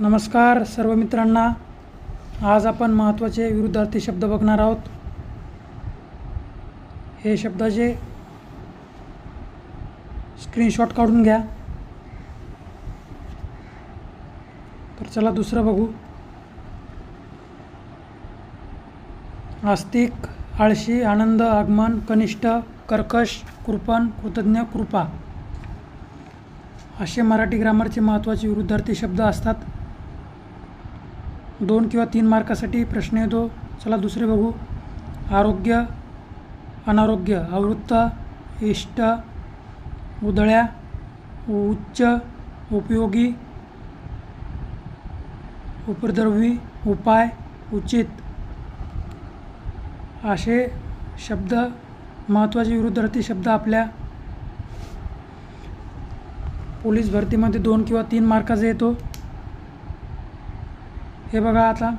नमस्कार सर्व मित्रांना. आज आपण महत्त्वाचे विरुद्धार्थी शब्द बघणार आहोत. हे शब्दाचे स्क्रीनशॉट काढून घ्या. तर चला दुसरं बघू. आस्तिक आळशी आनंद आगमन कनिष्ठ कर्कश कृपण कृतज्ञ कृपा. असे मराठी ग्रामरचे महत्त्वाचे विरुद्धार्थी शब्द असतात. दोन किंवा तीन मार्कासाठी प्रश्न येतो. चला दुसरे बघू. आरोग्य अनारोग्य आवृत्त इष्ट उदळ्या उच्च उपयोगी उपद्रवी उपाय उचित. असे शब्द महत्त्वाचे विरुद्धार्थी शब्द आपल्या पोलीस भरतीमध्ये दोन किंवा तीन मार्काचा येतो. हे बघा आता.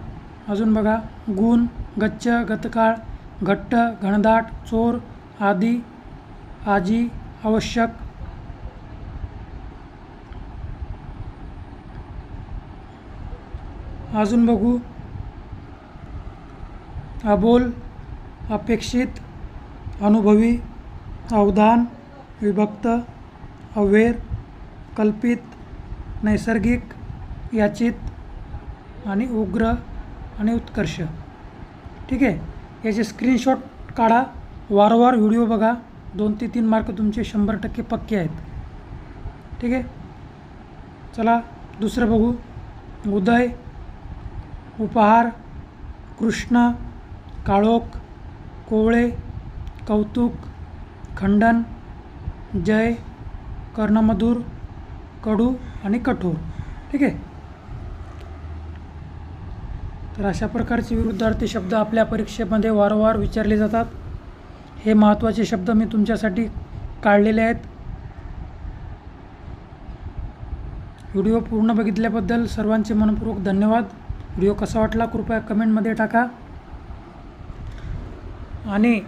अजून बघा. गुण गच्च गतकाळ घट्ट घनदाट चोर आदी आजी आवश्यक. अजून बघू. अबोल अपेक्षित अनुभवी अवधान विभक्त अवेर कल्पित नैसर्गिक याचित आणि उग्र आणि उत्कर्ष. ठीक आहे? याचे स्क्रीनशॉट काढा. वारंवार व्हिडिओ बघा. दोन ते तीन मार्क तुमचे शंभर टक्के पक्के आहेत. ठीक आहे? चला दुसरं बघू. उदय उपहार कृष्ण काळोख कोवळे कौतुक खंडन जय कर्णमधुर कडू आणि कठोर. ठीक आहे? तर अशा प्रकारचे विरुद्धार्थी शब्द आपल्या परीक्षेमध्ये वारंवार विचारले जातात. हे महत्त्वाचे शब्द मी तुमच्यासाठी काढलेले आहेत. व्हिडिओ पूर्ण बघितल्याबद्दल सर्वांचे मनपूर्वक धन्यवाद. व्हिडिओ कसा वाटला कृपया कमेंटमध्ये टाका. आणि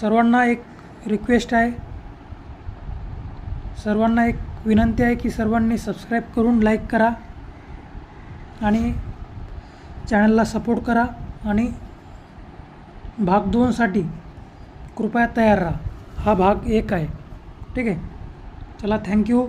सर्वांना एक रिक्वेस्ट आहे. सर्वांना एक विनंती आहे की सर्वांनी सबस्क्राईब करून लाईक करा. आणि चॅनलला सपोर्ट करा आणि भाग दोनसाठी कृपया तयार राहा. हा भाग एक आहे. ठीक आहे? चला थँक्यू